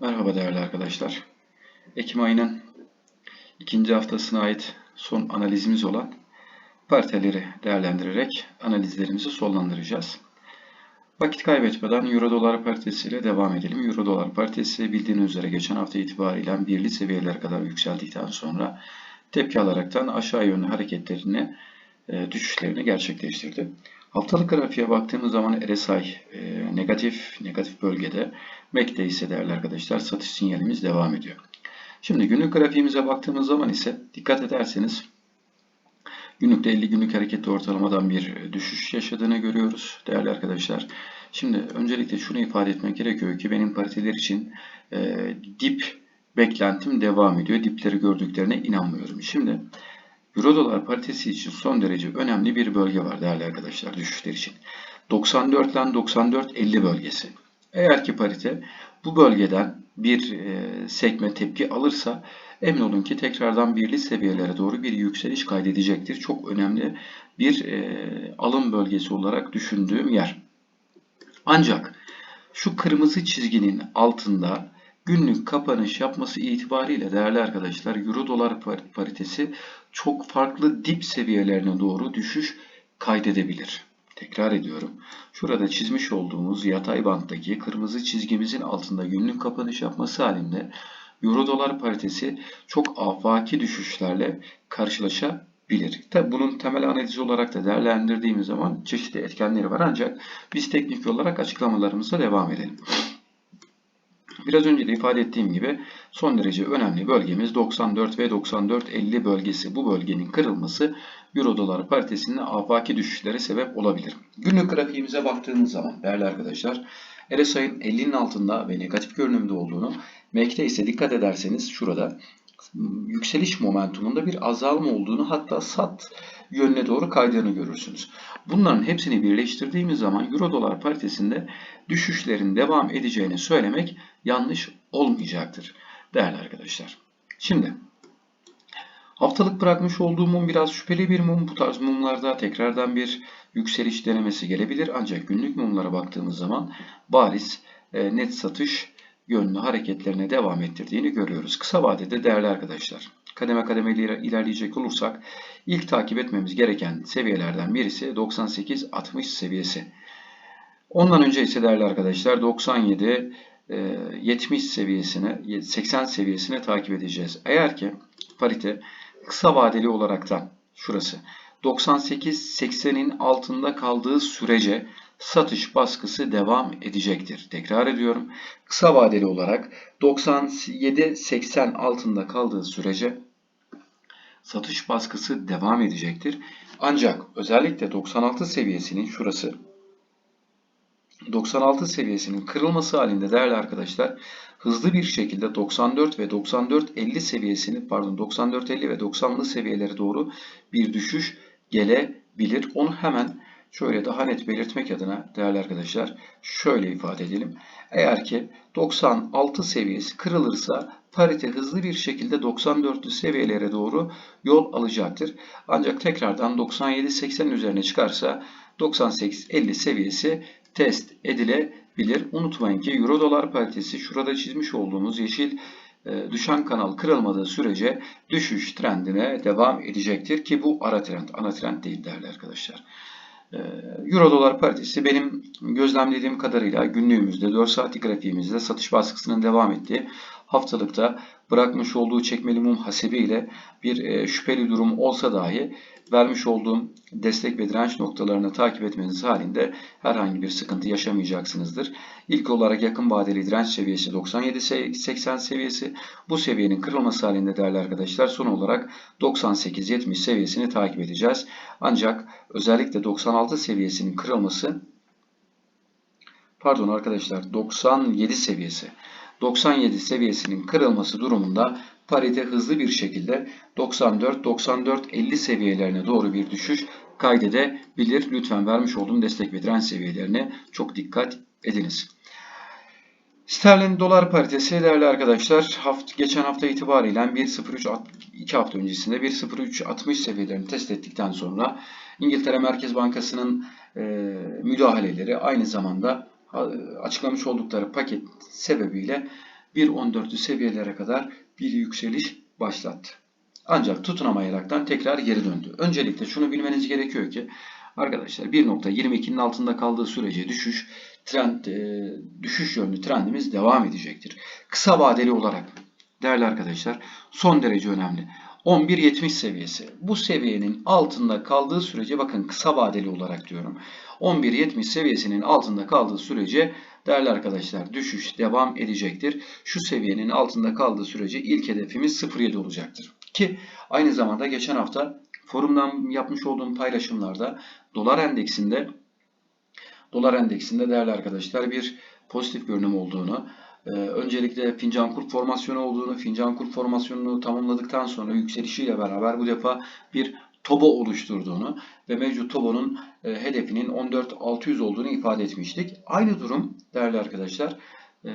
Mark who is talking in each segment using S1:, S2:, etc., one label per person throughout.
S1: Merhaba değerli arkadaşlar. Ekim ayının ikinci haftasına ait son analizimiz olan pariteleri değerlendirerek analizlerimizi sonlandıracağız. Vakit kaybetmeden Euro dolar paritesiyle devam edelim. Euro dolar paritesi bildiğiniz üzere geçen hafta itibariyle birli seviyelere kadar yükseldikten sonra tepki alaraktan aşağı yönlü hareketlerini, e, düşüşlerini gerçekleştirdi. Haftalık grafiğe baktığımız zaman RSI e, negatif, negatif bölgede. MAC'de ise değerli arkadaşlar satış sinyalimiz devam ediyor. Şimdi günlük grafiğimize baktığımız zaman ise dikkat ederseniz günlükte 50 günlük hareketli ortalamadan bir düşüş yaşadığını görüyoruz değerli arkadaşlar. Şimdi öncelikle şunu ifade etmek gerekiyor ki benim pariteler için e, dip beklentim devam ediyor. Dipleri gördüklerine inanmıyorum. Şimdi Euro dolar paritesi için son derece önemli bir bölge var değerli arkadaşlar düşüşler için. 94 ile 94.50 bölgesi. Eğer ki parite bu bölgeden bir e, sekme tepki alırsa emin olun ki tekrardan birli seviyelere doğru bir yükseliş kaydedecektir. Çok önemli bir e, alım bölgesi olarak düşündüğüm yer. Ancak şu kırmızı çizginin altında günlük kapanış yapması itibariyle değerli arkadaşlar Euro dolar paritesi çok farklı dip seviyelerine doğru düşüş kaydedebilir. Tekrar ediyorum. Şurada çizmiş olduğumuz yatay banttaki kırmızı çizgimizin altında günlük kapanış yapması halinde Euro dolar paritesi çok afaki düşüşlerle karşılaşabilir. Tabi bunun temel analizi olarak da değerlendirdiğimiz zaman çeşitli etkenleri var ancak biz teknik olarak açıklamalarımıza devam edelim. Biraz önce de ifade ettiğim gibi son derece önemli bölgemiz 94 ve 94.50 bölgesi. Bu bölgenin kırılması Euro dolar paritesinde afaki düşüşlere sebep olabilir. Günlük grafiğimize baktığımız zaman değerli arkadaşlar RSI'nin 50'nin altında ve negatif görünümde olduğunu MAC'de ise dikkat ederseniz şurada yükseliş momentumunda bir azalma olduğunu hatta sat yönüne doğru kaydığını görürsünüz. Bunların hepsini birleştirdiğimiz zaman Euro dolar paritesinde düşüşlerin devam edeceğini söylemek yanlış olmayacaktır değerli arkadaşlar. Şimdi haftalık bırakmış olduğum mum biraz şüpheli bir mum. Bu tarz mumlarda tekrardan bir yükseliş denemesi gelebilir. Ancak günlük mumlara baktığımız zaman bariz e, net satış yönlü hareketlerine devam ettirdiğini görüyoruz. Kısa vadede değerli arkadaşlar kademe kademe ilerleyecek olursak ilk takip etmemiz gereken seviyelerden birisi 98-60 seviyesi. Ondan önce ise değerli arkadaşlar 97 70 seviyesine 80 seviyesine takip edeceğiz. Eğer ki parite kısa vadeli olarak da şurası 98-80'in altında kaldığı sürece satış baskısı devam edecektir. Tekrar ediyorum. Kısa vadeli olarak 97-80 altında kaldığı sürece satış baskısı devam edecektir. Ancak özellikle 96 seviyesinin şurası 96 seviyesinin kırılması halinde değerli arkadaşlar hızlı bir şekilde 94 ve 94-50 seviyesini pardon 94-50 ve 90'lı seviyelere doğru bir düşüş gelebilir. Onu hemen şöyle daha net belirtmek adına değerli arkadaşlar şöyle ifade edelim. Eğer ki 96 seviyesi kırılırsa parite hızlı bir şekilde 94'lü seviyelere doğru yol alacaktır. Ancak tekrardan 97-80 üzerine çıkarsa 98-50 seviyesi test edilebilir. Unutmayın ki Euro dolar paritesi şurada çizmiş olduğumuz yeşil e, düşen kanal kırılmadığı sürece düşüş trendine devam edecektir ki bu ara trend, ana trend değil değerli arkadaşlar. E, Euro dolar paritesi benim gözlemlediğim kadarıyla günlüğümüzde 4 saatlik grafiğimizde satış baskısının devam ettiği haftalıkta bırakmış olduğu çekmeli mum hasebiyle bir e, şüpheli durum olsa dahi vermiş olduğum destek ve direnç noktalarını takip etmeniz halinde herhangi bir sıkıntı yaşamayacaksınızdır. İlk olarak yakın vadeli direnç seviyesi 97-80 seviyesi. Bu seviyenin kırılması halinde değerli arkadaşlar son olarak 98-70 seviyesini takip edeceğiz. Ancak özellikle 96 seviyesinin kırılması pardon arkadaşlar 97 seviyesi 97 seviyesinin kırılması durumunda parite hızlı bir şekilde 94-94-50 seviyelerine doğru bir düşüş kaydedebilir. Lütfen vermiş olduğum destek ve direnç seviyelerine çok dikkat ediniz. Sterlin dolar paritesi değerli arkadaşlar hafta, geçen hafta itibariyle 1.03 2 hafta öncesinde 1.0360 seviyelerini test ettikten sonra İngiltere Merkez Bankası'nın e, müdahaleleri aynı zamanda açıklamış oldukları paket sebebiyle 1.14'lü seviyelere kadar bir yükseliş başlattı. Ancak tutunamayaraktan tekrar geri döndü. Öncelikle şunu bilmeniz gerekiyor ki arkadaşlar 1.22'nin altında kaldığı sürece düşüş trend e, düşüş yönlü trendimiz devam edecektir. Kısa vadeli olarak değerli arkadaşlar son derece önemli. 11.70 seviyesi. Bu seviyenin altında kaldığı sürece bakın kısa vadeli olarak diyorum. 11.70 seviyesinin altında kaldığı sürece değerli arkadaşlar düşüş devam edecektir. Şu seviyenin altında kaldığı sürece ilk hedefimiz 0.7 olacaktır. Ki aynı zamanda geçen hafta forumdan yapmış olduğum paylaşımlarda dolar endeksinde dolar endeksinde değerli arkadaşlar bir pozitif görünüm olduğunu, e, öncelikle fincan kur formasyonu olduğunu, fincan kur formasyonunu tamamladıktan sonra yükselişiyle beraber bu defa bir tobo oluşturduğunu ve mevcut tobonun e, hedefinin 14.600 olduğunu ifade etmiştik. Aynı durum değerli arkadaşlar e,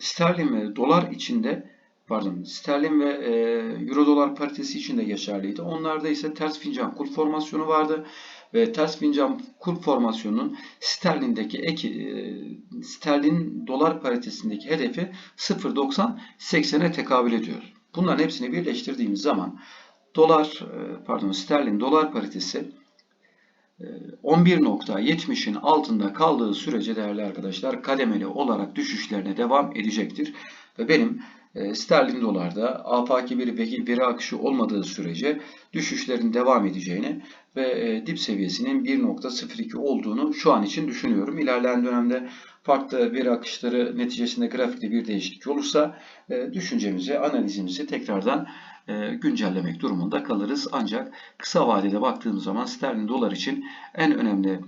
S1: sterlin ve dolar içinde pardon sterlin ve e, euro dolar paritesi için de geçerliydi. Onlarda ise ters fincan kur formasyonu vardı ve ters fincan kur formasyonunun sterlindeki eki e, sterlin dolar paritesindeki hedefi 0.90-80'e tekabül ediyor. Bunların hepsini birleştirdiğimiz zaman dolar e, pardon sterlin dolar paritesi 11.70'in e, altında kaldığı sürece değerli arkadaşlar kademeli olarak düşüşlerine devam edecektir. Ve benim e, sterlin dolarda afaki bir veri, akışı olmadığı sürece düşüşlerin devam edeceğini ve e, dip seviyesinin 1.02 olduğunu şu an için düşünüyorum. İlerleyen dönemde farklı veri akışları neticesinde grafikte bir değişiklik olursa e, düşüncemizi, analizimizi tekrardan güncellemek durumunda kalırız. Ancak kısa vadede baktığımız zaman sterlin dolar için en önemli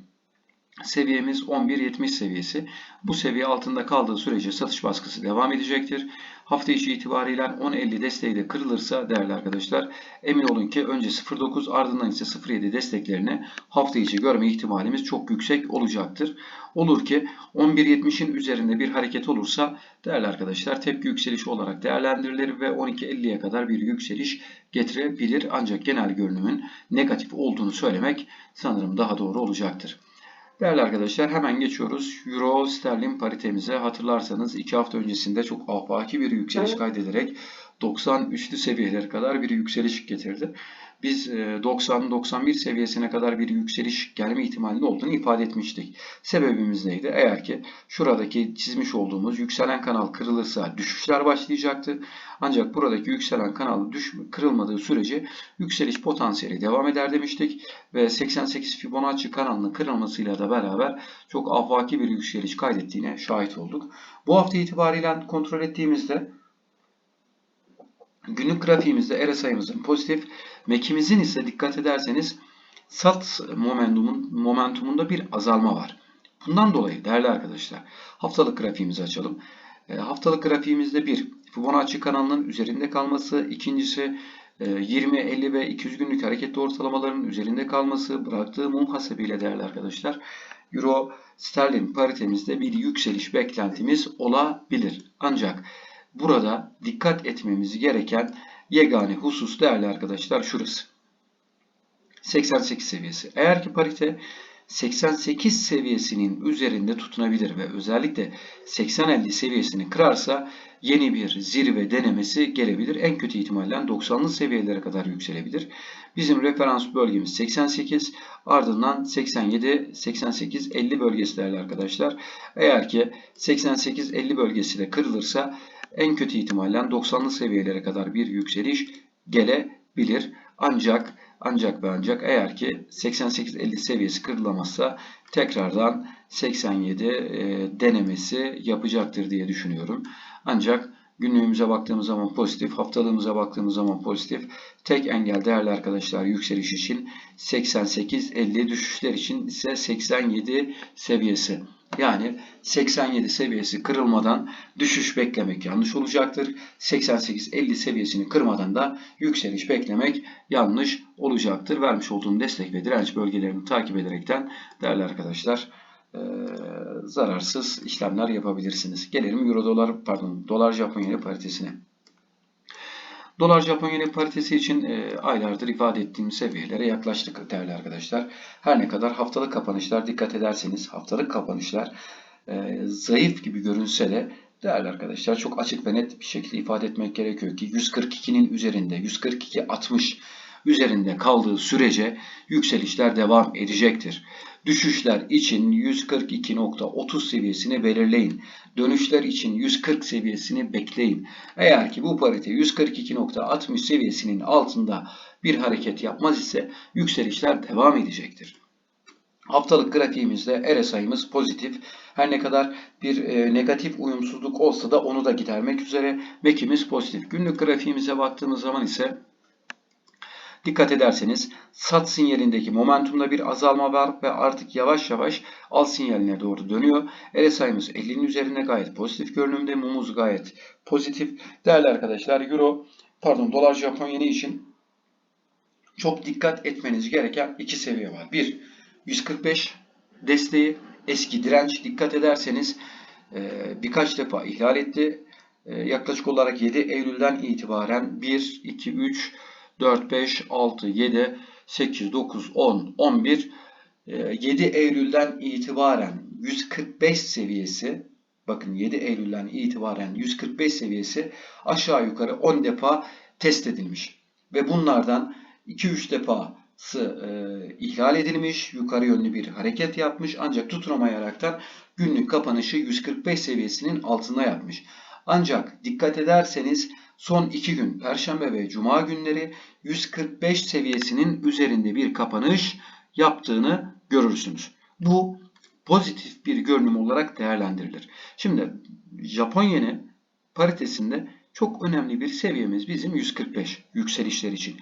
S1: seviyemiz 11.70 seviyesi. Bu seviye altında kaldığı sürece satış baskısı devam edecektir. Hafta içi itibariyle 10.50 desteği de kırılırsa değerli arkadaşlar emin olun ki önce 0.9 ardından ise 0.7 desteklerini hafta içi görme ihtimalimiz çok yüksek olacaktır. Olur ki 11.70'in üzerinde bir hareket olursa değerli arkadaşlar tepki yükselişi olarak değerlendirilir ve 12.50'ye kadar bir yükseliş getirebilir. Ancak genel görünümün negatif olduğunu söylemek sanırım daha doğru olacaktır. Değerli arkadaşlar hemen geçiyoruz. Euro sterlin paritemize hatırlarsanız 2 hafta öncesinde çok afaki bir yükseliş kaydederek 93'lü seviyelere kadar bir yükseliş getirdi. Biz 90-91 e, seviyesine kadar bir yükseliş gelme ihtimalinin olduğunu ifade etmiştik. Sebebimiz neydi? Eğer ki şuradaki çizmiş olduğumuz yükselen kanal kırılırsa düşüşler başlayacaktı. Ancak buradaki yükselen kanal düş kırılmadığı sürece yükseliş potansiyeli devam eder demiştik. Ve 88 Fibonacci kanalının kırılmasıyla da beraber çok afaki bir yükseliş kaydettiğine şahit olduk. Bu hafta itibariyle kontrol ettiğimizde Günlük grafiğimizde RSI'mızın pozitif, MAC'imizin ise dikkat ederseniz sat momentumun, momentumunda bir azalma var. Bundan dolayı değerli arkadaşlar haftalık grafiğimizi açalım. E, haftalık grafiğimizde bir Fibonacci kanalının üzerinde kalması, ikincisi 20, e, 50 ve 200 günlük hareketli ortalamaların üzerinde kalması, bıraktığı mum hasebiyle değerli arkadaşlar Euro sterlin paritemizde bir yükseliş beklentimiz olabilir. Ancak Burada dikkat etmemiz gereken yegane husus değerli arkadaşlar şurası. 88 seviyesi. Eğer ki parite 88 seviyesinin üzerinde tutunabilir ve özellikle 80-50 seviyesini kırarsa yeni bir zirve denemesi gelebilir. En kötü ihtimalle 90'lı seviyelere kadar yükselebilir. Bizim referans bölgemiz 88 ardından 87, 88, 50 bölgesi değerli arkadaşlar. Eğer ki 88, 50 bölgesi de kırılırsa en kötü ihtimalle 90'lı seviyelere kadar bir yükseliş gelebilir. Ancak ancak ve ancak eğer ki 88-50 seviyesi kırılamazsa tekrardan 87 e, denemesi yapacaktır diye düşünüyorum. Ancak günlüğümüze baktığımız zaman pozitif, haftalığımıza baktığımız zaman pozitif. Tek engel değerli arkadaşlar yükseliş için 88-50 düşüşler için ise 87 seviyesi. Yani 87 seviyesi kırılmadan düşüş beklemek yanlış olacaktır. 88-50 seviyesini kırmadan da yükseliş beklemek yanlış olacaktır. Vermiş olduğum destek ve direnç bölgelerini takip ederekten değerli arkadaşlar e, zararsız işlemler yapabilirsiniz. Gelelim Euro dolar pardon dolar Japon yeni paritesine. Dolar Japon yeni paritesi için e, aylardır ifade ettiğim seviyelere yaklaştık değerli arkadaşlar. Her ne kadar haftalık kapanışlar dikkat ederseniz haftalık kapanışlar e, zayıf gibi görünse de Değerli arkadaşlar çok açık ve net bir şekilde ifade etmek gerekiyor ki 142'nin üzerinde 142.60 üzerinde kaldığı sürece yükselişler devam edecektir. Düşüşler için 142.30 seviyesini belirleyin. Dönüşler için 140 seviyesini bekleyin. Eğer ki bu parite 142.60 seviyesinin altında bir hareket yapmaz ise yükselişler devam edecektir. Haftalık grafiğimizde RSI'miz pozitif. Her ne kadar bir e, negatif uyumsuzluk olsa da onu da gidermek üzere MAC'imiz pozitif. Günlük grafiğimize baktığımız zaman ise dikkat ederseniz sat sinyalindeki momentumda bir azalma var ve artık yavaş yavaş al sinyaline doğru dönüyor. RSI'miz 50'nin üzerinde gayet pozitif görünümde. Mumuz gayet pozitif. Değerli arkadaşlar Euro pardon dolar Japon yeni için çok dikkat etmeniz gereken iki seviye var. Bir 145 desteği eski direnç dikkat ederseniz e, birkaç defa ihlal etti. E, yaklaşık olarak 7 Eylül'den itibaren 1, 2, 3, 4, 5, 6, 7, 8, 9, 10, 11, 7 Eylül'den itibaren 145 seviyesi bakın 7 Eylül'den itibaren 145 seviyesi aşağı yukarı 10 defa test edilmiş. Ve bunlardan 2-3 defa e, ihlal edilmiş, yukarı yönlü bir hareket yapmış ancak tutunamayaraktan günlük kapanışı 145 seviyesinin altında yapmış. Ancak dikkat ederseniz son 2 gün Perşembe ve Cuma günleri 145 seviyesinin üzerinde bir kapanış yaptığını görürsünüz. Bu pozitif bir görünüm olarak değerlendirilir. Şimdi Japon yeni paritesinde çok önemli bir seviyemiz bizim 145 yükselişler için.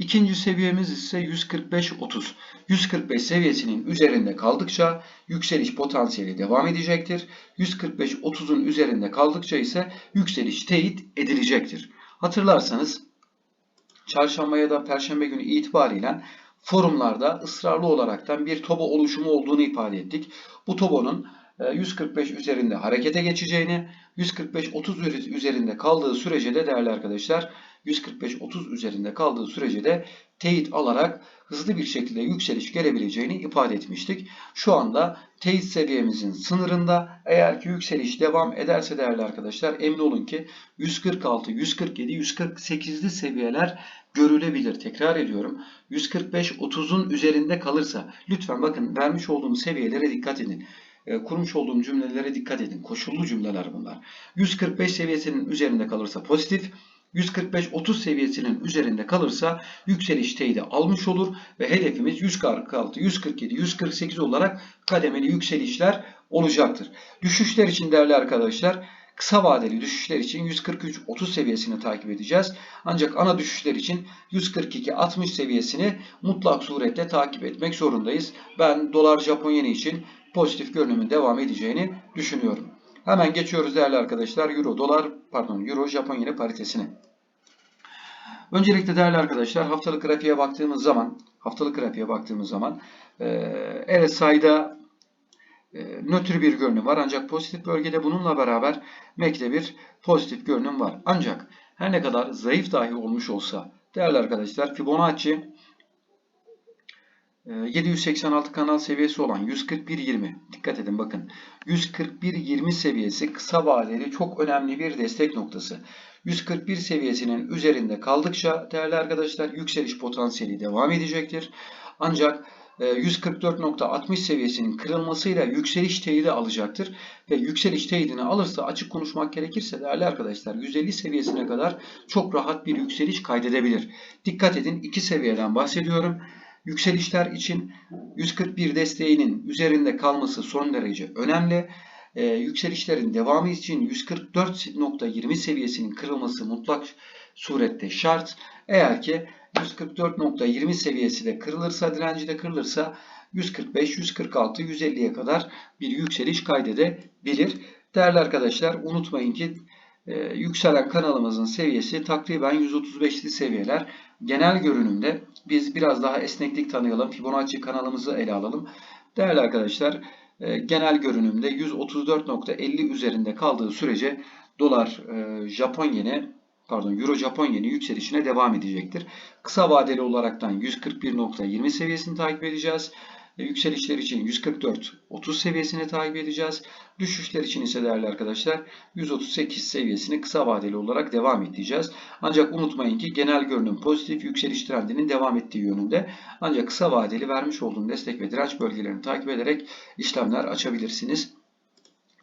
S1: İkinci seviyemiz ise 145-30. 145 seviyesinin üzerinde kaldıkça yükseliş potansiyeli devam edecektir. 145-30'un üzerinde kaldıkça ise yükseliş teyit edilecektir. Hatırlarsanız çarşamba ya da perşembe günü itibariyle forumlarda ısrarlı olaraktan bir tobo oluşumu olduğunu ifade ettik. Bu tobonun 145 üzerinde harekete geçeceğini, 145-30 üzerinde kaldığı sürece de değerli arkadaşlar 145-30 üzerinde kaldığı sürece de teyit alarak hızlı bir şekilde yükseliş gelebileceğini ifade etmiştik. Şu anda teyit seviyemizin sınırında eğer ki yükseliş devam ederse değerli arkadaşlar emin olun ki 146, 147, 148'li seviyeler görülebilir. Tekrar ediyorum. 145-30'un üzerinde kalırsa lütfen bakın vermiş olduğum seviyelere dikkat edin kurmuş olduğum cümlelere dikkat edin. Koşullu cümleler bunlar. 145 seviyesinin üzerinde kalırsa pozitif, 145-30 seviyesinin üzerinde kalırsa yükseliş teyidi almış olur ve hedefimiz 146, 147, 148 olarak kademeli yükselişler olacaktır. Düşüşler için değerli arkadaşlar kısa vadeli düşüşler için 143-30 seviyesini takip edeceğiz. Ancak ana düşüşler için 142-60 seviyesini mutlak surette takip etmek zorundayız. Ben dolar Japon yeni için pozitif görünümün devam edeceğini düşünüyorum. Hemen geçiyoruz değerli arkadaşlar Euro dolar pardon Euro Japon yeni paritesine. Öncelikle değerli arkadaşlar haftalık grafiğe baktığımız zaman haftalık grafiğe baktığımız zaman e, RSI'da e, nötr bir görünüm var. Ancak pozitif bölgede bununla beraber MAC'de bir pozitif görünüm var. Ancak her ne kadar zayıf dahi olmuş olsa değerli arkadaşlar Fibonacci 786 ee, kanal seviyesi olan 141.20 dikkat edin bakın 141.20 seviyesi kısa vadeli çok önemli bir destek noktası. 141 seviyesinin üzerinde kaldıkça değerli arkadaşlar yükseliş potansiyeli devam edecektir. Ancak 144.60 e, seviyesinin kırılmasıyla yükseliş teyidi alacaktır. Ve yükseliş teyidini alırsa açık konuşmak gerekirse değerli arkadaşlar 150 seviyesine kadar çok rahat bir yükseliş kaydedebilir. Dikkat edin iki seviyeden bahsediyorum. Yükselişler için 141 desteğinin üzerinde kalması son derece önemli. Ee, yükselişlerin devamı için 144.20 seviyesinin kırılması mutlak surette şart. Eğer ki 144.20 seviyesi de kırılırsa, direnci de kırılırsa 145, 146, 150'ye kadar bir yükseliş kaydedebilir. Değerli arkadaşlar unutmayın ki e, yükselen kanalımızın seviyesi takriben 135'li seviyeler. Genel görünümde biz biraz daha esneklik tanıyalım. Fibonacci kanalımızı ele alalım. Değerli arkadaşlar e, genel görünümde 134.50 üzerinde kaldığı sürece dolar e, Japon yeni pardon Euro Japon yeni yükselişine devam edecektir. Kısa vadeli olaraktan 141.20 seviyesini takip edeceğiz. Yükselişler için 144-30 seviyesini takip edeceğiz. Düşüşler için ise değerli arkadaşlar 138 seviyesini kısa vadeli olarak devam edeceğiz. Ancak unutmayın ki genel görünüm pozitif yükseliş trendinin devam ettiği yönünde. Ancak kısa vadeli vermiş olduğum destek ve direnç bölgelerini takip ederek işlemler açabilirsiniz.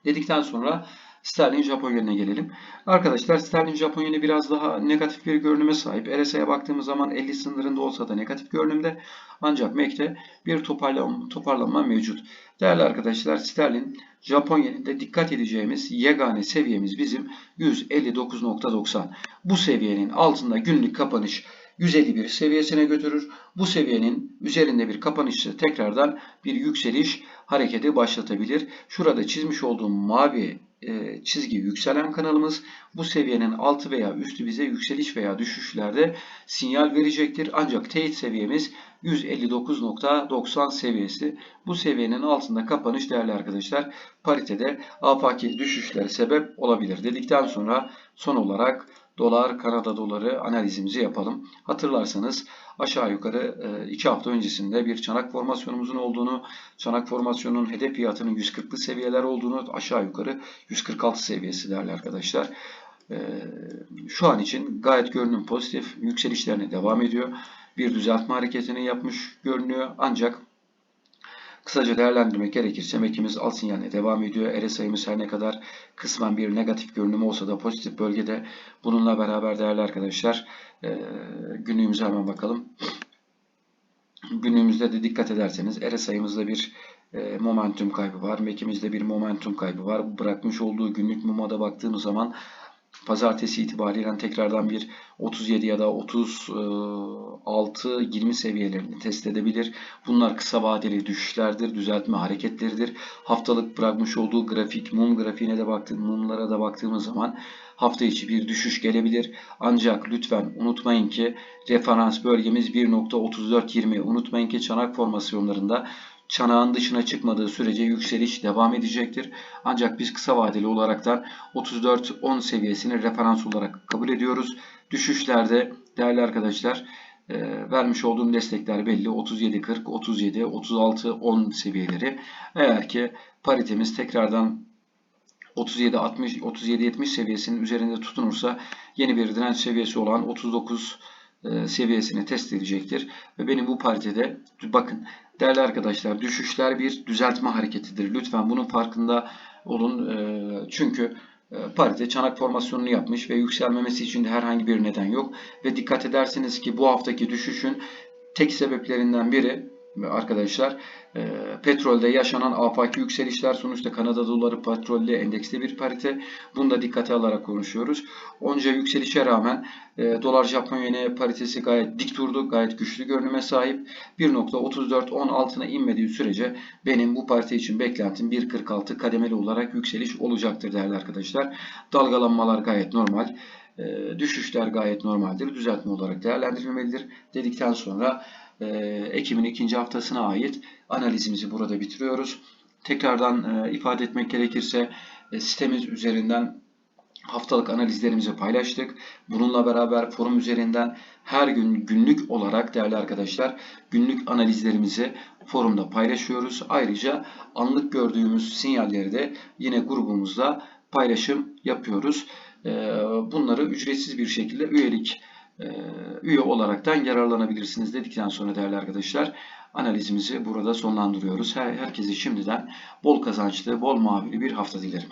S1: Dedikten sonra Sterlin Japon yenine gelelim. Arkadaşlar Sterlin Japon biraz daha negatif bir görünüme sahip. RSI'ye baktığımız zaman 50 sınırında olsa da negatif görünümde. Ancak MAC'de bir toparlanma, toparlanma mevcut. Değerli arkadaşlar Sterlin Japon yeninde dikkat edeceğimiz yegane seviyemiz bizim 159.90. Bu seviyenin altında günlük kapanış 151 seviyesine götürür. Bu seviyenin üzerinde bir kapanışla tekrardan bir yükseliş hareketi başlatabilir. Şurada çizmiş olduğum mavi e, çizgi yükselen kanalımız bu seviyenin altı veya üstü bize yükseliş veya düşüşlerde sinyal verecektir. Ancak teyit seviyemiz 159.90 seviyesi. Bu seviyenin altında kapanış değerli arkadaşlar paritede afaki düşüşlere sebep olabilir dedikten sonra son olarak dolar, Kanada doları analizimizi yapalım. Hatırlarsanız aşağı yukarı 2 hafta öncesinde bir çanak formasyonumuzun olduğunu, çanak formasyonunun hedef fiyatının 140'lı seviyeler olduğunu, aşağı yukarı 146 seviyesi değerli arkadaşlar. Şu an için gayet görünüm pozitif, yükselişlerine devam ediyor. Bir düzeltme hareketini yapmış görünüyor. Ancak Kısaca değerlendirmek gerekirse MAC'imiz alt sinyaline devam ediyor. RSI'miz her ne kadar kısmen bir negatif görünüm olsa da pozitif bölgede. Bununla beraber değerli arkadaşlar günlüğümüze hemen bakalım. Günlüğümüzde de dikkat ederseniz RSI'mizde bir momentum kaybı var. MAC'imizde bir momentum kaybı var. Bırakmış olduğu günlük mumada baktığımız zaman Pazartesi itibariyle tekrardan bir 37 ya da 36-20 seviyelerini test edebilir. Bunlar kısa vadeli düşüşlerdir, düzeltme hareketleridir. Haftalık bırakmış olduğu grafik, mum grafiğine de baktığım, mumlara da baktığımız zaman hafta içi bir düşüş gelebilir. Ancak lütfen unutmayın ki referans bölgemiz 1.3420. Unutmayın ki çanak formasyonlarında çanağın dışına çıkmadığı sürece yükseliş devam edecektir. Ancak biz kısa vadeli olaraktan 34-10 seviyesini referans olarak kabul ediyoruz. Düşüşlerde değerli arkadaşlar e, vermiş olduğum destekler belli. 37-40, 37, 36-10 seviyeleri. Eğer ki paritemiz tekrardan 37-60, 37-70 seviyesinin üzerinde tutunursa yeni bir direnç seviyesi olan 39 e, seviyesini test edecektir. Ve benim bu paritede bakın değerli arkadaşlar düşüşler bir düzeltme hareketidir. Lütfen bunun farkında olun. E, çünkü e, parite çanak formasyonunu yapmış ve yükselmemesi için de herhangi bir neden yok. Ve dikkat ederseniz ki bu haftaki düşüşün tek sebeplerinden biri arkadaşlar e, petrolde yaşanan afaki yükselişler sonuçta Kanada doları petrolle endeksli bir parite. Bunu da dikkate alarak konuşuyoruz. Onca yükselişe rağmen e, dolar Japon yeni paritesi gayet dik durdu. Gayet güçlü görünüme sahip. 1.34-10 altına inmediği sürece benim bu parite için beklentim 1.46 kademeli olarak yükseliş olacaktır değerli arkadaşlar. Dalgalanmalar gayet normal. E, düşüşler gayet normaldir. Düzeltme olarak değerlendirilmelidir dedikten sonra Ekim'in ikinci haftasına ait analizimizi burada bitiriyoruz. Tekrardan e, ifade etmek gerekirse e, sitemiz üzerinden haftalık analizlerimizi paylaştık. Bununla beraber forum üzerinden her gün günlük olarak değerli arkadaşlar günlük analizlerimizi forumda paylaşıyoruz. Ayrıca anlık gördüğümüz sinyalleri de yine grubumuzda paylaşım yapıyoruz. Bunları ücretsiz bir şekilde üyelik üye olaraktan yararlanabilirsiniz dedikten sonra değerli arkadaşlar analizimizi burada sonlandırıyoruz. Herkese şimdiden bol kazançlı, bol mavili bir hafta dilerim.